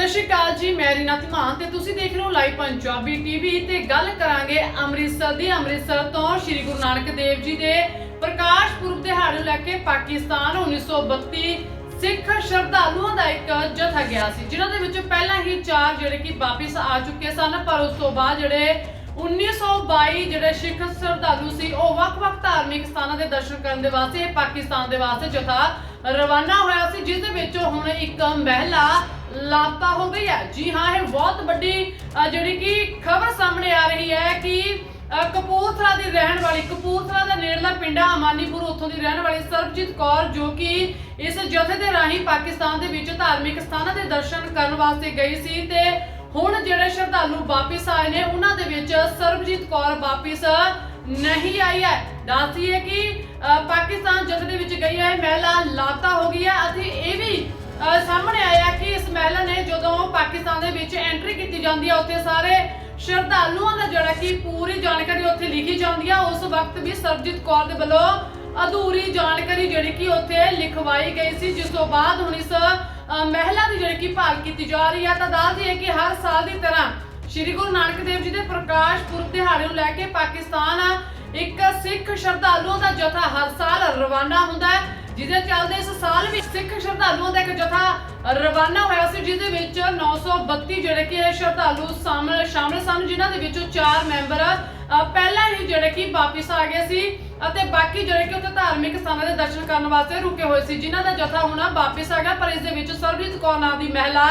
ਸਤਿ ਸ਼੍ਰੀ ਅਕਾਲ ਜੀ, ਮੈਂ ਰੀਨਾ ਧਮਾਨ ਤੇ ਤੁਸੀਂ ਦੇਖ ਰਹੇ ਹੋ ਲਾਈਵ ਪੰਜਾਬੀ ਟੀਵੀ ਤੇ ਗੱਲ ਕਰਾਂਗੇ ਅੰਮ੍ਰਿਤਸਰ ਦੀ। ਅੰਮ੍ਰਿਤਸਰ ਤੋਂ ਸ੍ਰੀ ਗੁਰੂ ਨਾਨਕ ਦੇਵ ਜੀ ਦੇ ਪ੍ਰਕਾਸ਼ ਪੁਰਬ ਦਿਹਾੜੇ ਨੂੰ ਲੈ ਕੇ ਪਾਕਿਸਤਾਨ 1932 ਸਿੱਖ ਸ਼ਰਧਾਲੂਆਂ ਦਾ ਇੱਕ ਜਥਾ ਗਿਆ ਸੀ, ਜਿਨ੍ਹਾਂ ਦੇ ਵਿੱਚੋਂ ਪਹਿਲਾਂ ਹੀ ਚਾਰ ਜਿਹੜੇ ਕਿ ਵਾਪਿਸ ਆ ਚੁੱਕੇ ਸਨ, ਪਰ ਉਸ ਤੋਂ ਬਾਅਦ ਜਿਹੜੇ 1922 ਜਿਹੜੇ ਸਿੱਖ ਸ਼ਰਧਾਲੂ ਸੀ, ਉਹ ਵੱਖ-ਵੱਖ ਧਾਰਮਿਕ ਸਥਾਨਾਂ ਦੇ ਦਰਸ਼ਨ ਕਰਨ ਦੇ ਵਾਸਤੇ ਪਾਕਿਸਤਾਨ ਦੇ ਵਾਸਤੇ ਜਥਾ ਰਵਾਨਾ ਹੋਇਆ ਸੀ, ਜਿਸ ਦੇ ਵਿੱਚੋਂ ਹੁਣ ਇੱਕ ਮਹਿਲਾ ਲਾਪਤਾ ਹੋ ਗਈ ਹੈ। ਜੀ ਹਾਂ, ਇਹ ਬਹੁਤ ਵੱਡੀ ਜਿਹੜੀ ਕਿ ਖਬਰ ਸਾਹਮਣੇ ਆ ਰਹੀ ਹੈ ਕਿ ਕਪੂਰਥਲਾ ਦੀ ਰਹਿਣ ਵਾਲੀ, ਕਪੂਰਥਲਾ ਦਾ ਨੇੜਲਾ ਪਿੰਡ ਆ, ਅਮਾਨੀਪੁਰ, ਉੱਥੋਂ ਦੀ ਰਹਿਣ ਵਾਲੀ ਸਰਬਜੀਤ ਕੌਰ, ਜੋ ਕਿ ਇਸ ਜਥੇ ਦੇ ਰਾਹੀਂ ਪਾਕਿਸਤਾਨ ਦੇ ਵਿੱਚ ਧਾਰਮਿਕ ਸਥਾਨਾਂ ਦੇ ਦਰਸ਼ਨ ਕਰਨ ਵਾਸਤੇ ਗਈ ਸੀ ਤੇ ਹੁਣ ਜਿਹੜੇ ਸ਼ਰਧਾਲੂ ਵਾਪਿਸ ਆਏ ਨੇ, ਉਹਨਾਂ ਦੇ ਵਿੱਚ ਸਰਬਜੀਤ ਕੌਰ ਵਾਪਿਸ ਨਹੀਂ ਆਈ ਹੈ। ਦੱਸਦੀ ਹੈ ਕਿ ਪਾਕਿਸਤਾਨ ਜਥੇ ਦੇ ਵਿੱਚ ਗਈ ਹੈ, ਇਹ ਮਹਿਲਾ ਲਾਪਤਾ ਹੋ ਗਈ ਹੈ ਅਤੇ ਇਹ ਵੀ ਅ, ਸਾਹਮਣੇ ਆਇਆ ਕਿ ਇਸ ਨੇ ਜਦੋਂ ਪਾਕਿਸਤਾਨ ਦੇ ਵਿੱਚ ਐਂਟਰੀ ਕੀਤੀ ਜਾਂਦੀ ਹੈ ਉੱਥੇ ਸਾਰੇ ਸ਼ਰਧਾਲੂਆਂ ਦਾ ਜਿਹੜਾ ਕਿ ਪੂਰੀ ਜਾਣਕਾਰੀ ਉੱਥੇ ਲਿਖੀ ਜਾਂਦੀ ਹੈ ਉਸ ਵਕਤ ਵੀ ਸਰਬਜੀਤ ਕੌਰ ਦੇ ਵੱਲੋਂ ਅਧੂਰੀ ਜਾਣਕਾਰੀ ਜਿਹੜੀ ਕਿ ਉੱਥੇ ਲਿਖਵਾਈ ਗਈ ਸੀ। ਜਿਸ ਤੋਂ ਬਾਅਦ ਹੁਣ ਇਸ ਅ, ਮਹਿਲਾ ਦੀ ਜਿਹੜੀ ਕਿ ਭਾਲ ਕੀਤੀ ਜਾ ਰਹੀ ਹੈ ਤਾਂ ਦੱਸਦੀ ਹੈ ਕਿ ਹਰ ਸਾਲ ਦੀ ਤਰ੍ਹਾਂ ਸ਼੍ਰੀ ਗੁਰੂ ਨਾਨਕ ਦੇਵ ਜੀ ਦੇ ਪ੍ਰਕਾਸ਼ ਪੁਰਬ ਦਿਹਾੜੇ ਨੂੰ ਲੈ ਕੇ ਪਾਕਿਸਤਾਨ ਇੱਕ ਸਿੱਖ ਸ਼ਰਧਾਲੂਆਂ ਦਾ ਜਥਾ ਹਰ ਸਾਲ ਰਵਾਨਾ ਹੁੰਦਾ ਹੈ। ਜਿਹਦੇ ਚੱਲਦੇ ਇਸ ਸਾਲ ਵਿੱਚ ਸਿੱਖ ਸ਼ਰਧਾਲੂਆਂ ਦਾ ਇੱਕ ਜਥਾ ਰਵਾਨਾ ਹੋਇਆ ਸੀ, ਜਿਹਦੇ ਵਿੱਚ 932 ਜਿਹੜੇ ਕਿ ਸ਼ਰਧਾਲੂ ਸ਼ਾਮਲ ਸ਼ਾਮਲ ਸਨ, ਜਿਨ੍ਹਾਂ ਦੇ ਵਿੱਚੋਂ 4 ਮੈਂਬਰ ਪਹਿਲਾਂ ਹੀ ਜਿਹੜੇ ਕਿ ਵਾਪਿਸ ਆ ਗਏ ਸੀ ਅਤੇ ਬਾਕੀ ਜਿਹੜੇ ਕਿ ਉੱਥੇ ਧਾਰਮਿਕ ਸਥਾਨਾਂ ਦੇ ਦਰਸ਼ਨ ਕਰਨ ਵਾਸਤੇ ਰੁਕੇ ਹੋਏ ਸੀ, ਜਿਨ੍ਹਾਂ ਦਾ ਜਥਾ ਹੁਣ ਵਾਪਿਸ ਆ ਗਿਆ, ਪਰ ਇਸ ਦੇ ਵਿੱਚ ਸਰਬਜੀਤ ਕੌਰ ਨਾਂ ਦੀ ਮਹਿਲਾ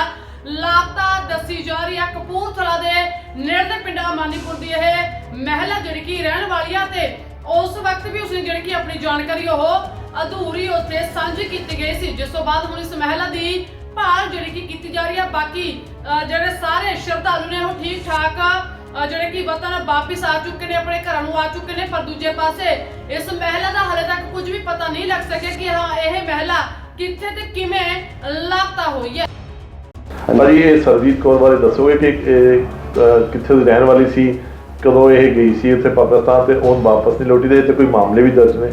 ਲਾਪਤਾ ਦੱਸੀ ਜਾ ਰਹੀ ਹੈ ਕਪੂਰਥਲਾ ਦੇ ਨੇੜਲੇ ਪਿੰਡ ਅਮਾਨੀਪੁਰ ਦੀ ਇਹ ਮਹਿਲਾ ਜਿਹੜੀ ਕਿ ਰਹਿਣ ਵਾਲੀ ਆ, ਤੇ ਉਸ ਵਕਤ ਵੀ ਉਸਨੇ ਜਿਹੜੀ ਕਿ ਆਪਣੀ ਜਾਣਕਾਰੀ ਉਹ ਅਧੂਰੀ ਉੱਥੇ ਸਾਂਝੀ ਕੀਤੀ ਗਈ ਸੀ, ਜਿਸ ਤੋਂ ਬਾਅਦ ਹੁਣ ਇਸ ਮਹਿਲਾ ਦੀ ਭਾਲ ਜਿਹੜੀ ਕਿ ਕੀਤੀ ਜਾ ਰਹੀ ਹੈ ਬਾਕੀ ਜਿਹੜੇ ਸਾਰੇ ਸ਼ਰਧਾਲੂ ਨੇ, ਉਹ ਠੀਕ ਠਾਕ ਜਿਹੜੇ ਕਿ ਵਤਨ ਵਾਪਿਸ ਆ ਚੁੱਕੇ ਨੇ, ਆਪਣੇ ਘਰਾਂ ਨੂੰ ਆ ਚੁੱਕੇ ਨੇ, ਪਰ ਦੂਜੇ ਪਾਸੇ ਇਸ ਮਹਿਲਾ ਦਾ ਹਾਲੇ ਤੱਕ ਕੁਝ ਵੀ ਪਤਾ ਨਹੀਂ ਲੱਗ ਸਕਿਆ ਕਿ ਹਾਂ, ਇਹ ਮਹਿਲਾ ਕਿੱਥੇ ਤੇ ਕਿਵੇਂ ਲਾਪਤਾ ਹੋਈ ਹੈ। ਭਾਜੀ ਇਹ ਸਰਜੀਤ ਕੌਰ ਬਾਰੇ ਦੱਸੋਗੇ ਕਿ ਕਿੱਥੇ ਦੀ ਰਹਿਣ ਵਾਲੀ ਸੀ, ਕਦੋਂ ਇਹ ਗਈ ਸੀ ਉੱਥੇ ਪਾਕਿਸਤਾਨ ਤੇ ਹੁਣ ਵਾਪਸ ਨਹੀਂ ਲੌਟੀ ਦੇ ਤੇ ਕੋਈ ਮਾਮਲੇ ਵੀ ਦਰਜ ਨੇ?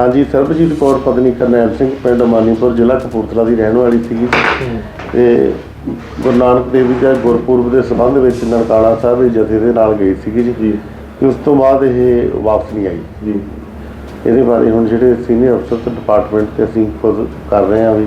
ਹਾਂਜੀ ਸਰਬਜੀਤ ਕੌਰ ਪਤਨੀ ਕਰਨੈਲ ਸਿੰਘ ਪਿੰਡ ਮਾਨੀਪੁਰ ਜ਼ਿਲ੍ਹਾ ਕਪੂਰਥਲਾ ਦੀ ਰਹਿਣ ਵਾਲੀ ਸੀਗੀ। ਤੇ ਗੁਰੂ ਨਾਨਕ ਦੇਵ ਜੀ ਦੇ ਗੁਰਪੁਰਬ ਦੇ ਸੰਬੰਧ ਵਿੱਚ ਨਨਕਾਣਾ ਸਾਹਿਬ ਦੇ ਜਥੇ ਦੇ ਨਾਲ ਗਈ ਸੀਗੀ ਜੀ। ਤੇ ਉਸ ਤੋਂ ਬਾਅਦ ਇਹ ਵਾਪਸ ਨਹੀਂ ਆਈ। ਜੀ। ਇਹਦੇ ਬਾਰੇ ਹੁਣ ਜਿਹੜੇ ਸੀਨੀਅਰ ਅਫਸਰ ਤੇ ਡਿਪਾਰਟਮੈਂਟ ਤੇ ਅਸੀਂ ਖੁਦ ਕਰ ਰਹੇ ਹਾਂ ਵੀ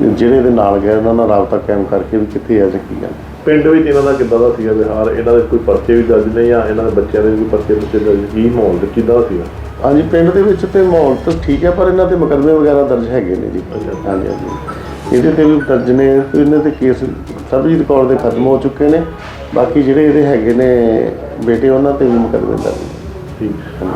ਜਿਹੜੇ ਇਹਦੇ ਨਾਲ ਗਏ ਉਹਨਾਂ ਨਾਲ ਰਾਬਤਾ ਕਾਇਮ ਕਰਕੇ ਵੀ ਕਿੱਥੇ ਆ ਜਾਂ ਕੀ ਗੱਲ ਪਿੰਡ ਵਿੱਚ ਇਹਨਾਂ ਦਾ ਕਿੱਦਾਂ ਦਾ ਸੀਗਾ ਵਿਹਾਰ? ਇਹਨਾਂ ਦੇ ਕੋਈ ਪਰਚੇ ਵੀ ਦਰਜ ਨੇ ਜਾਂ ਇਹਨਾਂ ਦੇ ਬੱਚਿਆਂ ਦੇ ਵੀ ਕੋਈ ਪਰਚੇ ਪੁਰਚੇ ਦਰਜ? ਕੀ ਮਾਹੌਲ ਤੇ ਕਿੱਦਾਂ ਦਾ ਸੀਗਾ? ਹਾਂਜੀ ਪਿੰਡ ਦੇ ਵਿੱਚ ਤੇ ਮਾਹੌਲ ਤਾਂ ਠੀਕ ਹੈ ਪਰ ਇਹਨਾਂ ਤੇ ਮੁਕੱਦਮੇ ਵਗੈਰਾ ਦਰਜ ਹੈਗੇ ਨੇ ਜੀ। ਹਾਂਜੀ ਹਾਂਜੀ। ਇਹਦੇ ਤੇ ਵੀ ਦਰਜ ਨੇ ਇਹਨਾਂ ਤੇ ਕੇਸ ਸਰਬਜੀਤ ਕੌਰ ਦੇ ਖਤਮ ਹੋ ਚੁੱਕੇ ਨੇ। ਬਾਕੀ ਜਿਹੜੇ ਇਹਦੇ ਹੈਗੇ ਨੇ ਬੇਟੇ ਉਹਨਾਂ ਤੇ ਵੀ ਮੁਕੱਦਮੇ ਦਰਜ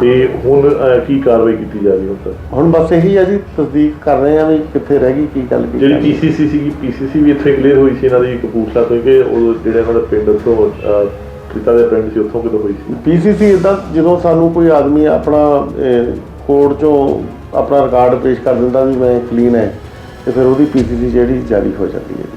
ਤੇ ਹੁਣ ਕੀ ਕਾਰਵਾਈ ਕੀਤੀ ਜਾ ਰਹੀ ਹੈ ਹੁਣ ਹੁਣ ਬਸ ਇਹੀ ਹੈ ਜੀ ਤਸਦੀਕ ਕਰ ਰਹੇ ਆ ਵੀ ਕਿੱਥੇ ਰਹਿ ਗਈ ਕੀ ਗੱਲ ਕੀ ਜਿਹੜੀ। ਪੀਸੀਸੀ ਸੀਗੀ ਪੀਸੀਸੀ ਵੀ ਇੱਥੇ ਕਲੀਅਰ ਹੋਈ ਸੀ ਇਹਨਾਂ ਦੀ ਕਪੂਰਥਲਾ ਤੋਂ ਕਿ ਉਹ ਜਿਹੜੇ ਇਹਨਾਂ ਦਾ ਪਿੰਡ ਤੋਂ ਪਿਤਾ ਦੇ ਪਿੰਡ ਸੀ, ਉੱਥੋਂ ਕਿਤੋਂ ਹੋਈ ਸੀ? ਪੀਸੀਸੀ ਇਦਾਂ ਜਦੋਂ ਸਾਨੂੰ ਕੋਈ ਆਦਮੀ ਆਪਣਾ ਕੋਰਟ ਚੋਂ ਆਪਣਾ ਰਿਕਾਰਡ ਪੇਸ਼ ਕਰ ਦਿੰਦਾ ਵੀ ਮੈਂ ਕਲੀਨ ਹੈ, ਤੇ ਫਿਰ ਉਹਦੀ ਪੀਸੀਸੀ ਜਿਹੜੀ ਜਾਰੀ ਹੋ ਜਾਂਦੀ ਹੈ।